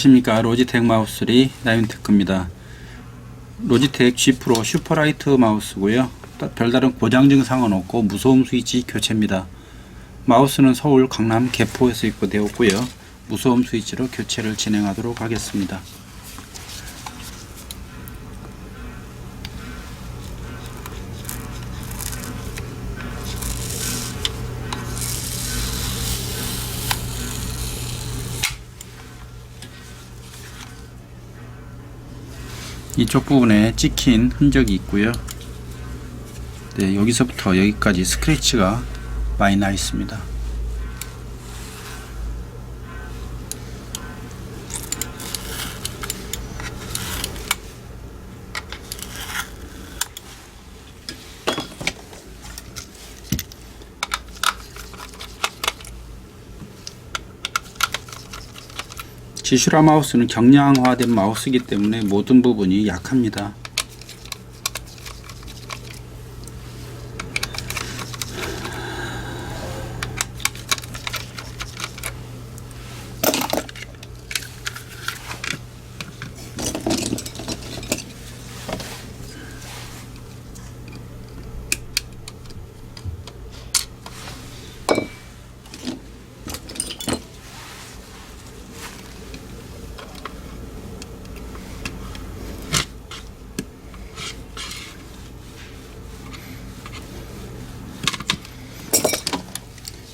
안녕하십니까. 로지텍 마우스 3 나윤테크입니다. 로지텍 G 프로 슈퍼라이트 마우스고요. 따- 별다른 고장 증상은 없고 무소음 스위치 교체입니다. 마우스는 서울 강남 개포에서 입고되었고요. 무소음 스위치로 교체를 진행하도록 하겠습니다 이쪽 부분에 찍힌 흔적이 있고요. 네, 여기서부터 여기까지 스크래치가 많이 나 있습니다. 지슈라 마우스는 경량화된 마우스이기 때문에 모든 부분이 약합니다.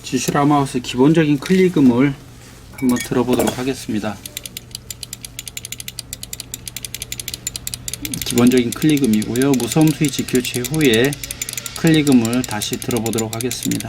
지슈라 마우스 기본적인 클릭음을 한번 들어보도록 하겠습니다. 기본적인 클릭음이고요. 무소음 스위치 교체 후에 클릭음을 다시 들어보도록 하겠습니다.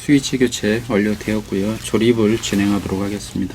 스위치 교체 완료되었고요. 조립을 진행하도록 하겠습니다.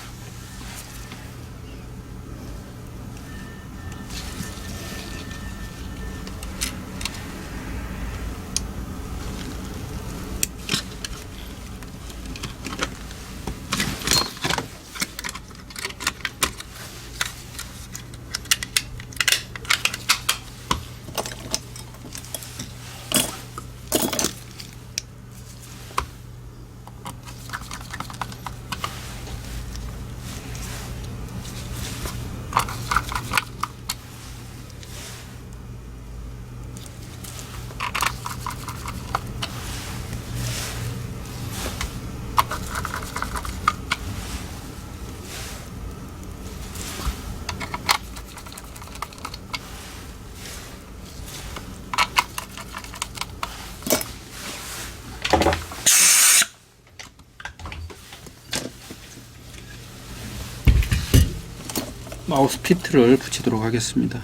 마우스 피트를 붙이도록 하겠습니다.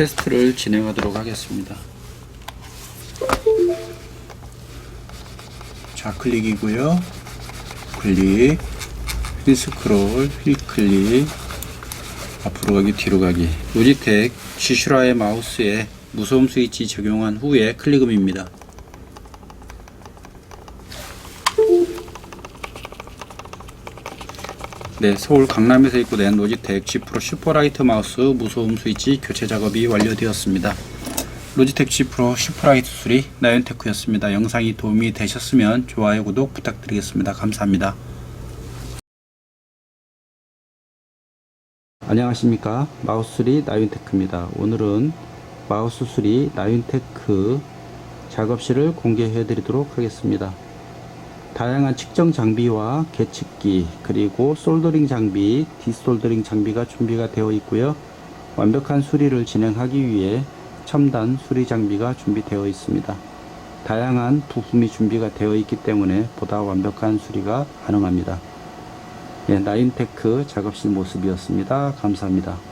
테스트를 진행하도록 하겠습니다. 좌클릭이고요. 클릭, 휠 스크롤, 휠 클릭, 앞으로 가기, 뒤로 가기. 로지텍 G슈라의 마우스에 무소음 스위치 적용한 후에 클릭음입니다. 네, 서울 강남에서 입고된 로지텍 G 프로 슈퍼라이트 마우스 무소음 스위치 교체 작업이 완료되었습니다. 로지텍 G 프로 슈퍼라이트 3 나연테크였습니다. 영상이 도움이 되셨으면 좋아요, 구독 부탁드리겠습니다. 감사합니다. 안녕하십니까 마우스3 나윤테크입니다 오늘은 마우스3 나윤테크 작업실을 공개해 드리도록 하겠습니다 다양한 측정 장비와 계측기 그리고 솔더링 장비, 디솔더링 장비가 준비가 되어 있고요. 완벽한 수리를 진행하기 위해 첨단 수리 장비가 준비되어 있습니다. 다양한 부품이 준비가 되어 있기 때문에 보다 완벽한 수리가 가능합니다. 예, 나인테크 작업실 모습이었습니다. 감사합니다.